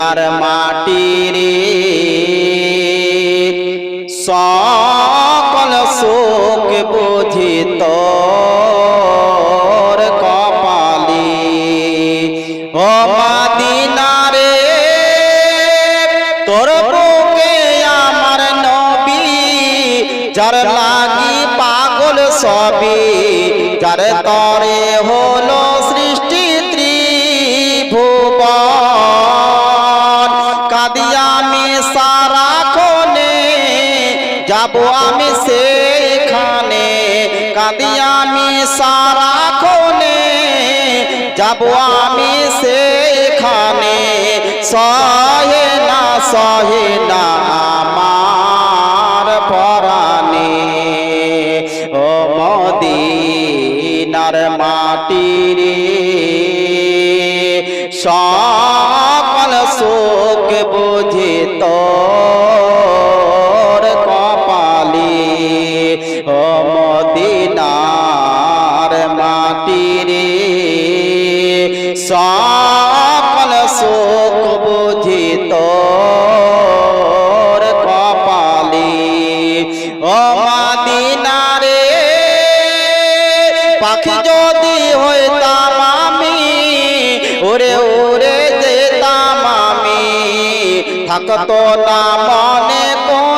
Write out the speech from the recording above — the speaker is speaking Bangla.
আর মাটির সকল শোক বুঝিত কপালি। ও মাদিনারে, তোর বুকে আমার নবী, যার লাগি পাগল সবই, যার তরে হলো যাব আমি সেখানে কাদিয়া আমি সারা কোনে যাব আমি সেখানে, সহে না সহে না আমার পরাণে। ও মদিনার মাটির সকল শোক বুঝিত মদিনার মাটির সকল শোক বুঝিত কপালি। ও মদিনারে পাখি যদি হইতাম আমি ওরে ওরে যেতাম আমি থাকতো না মনে কোনো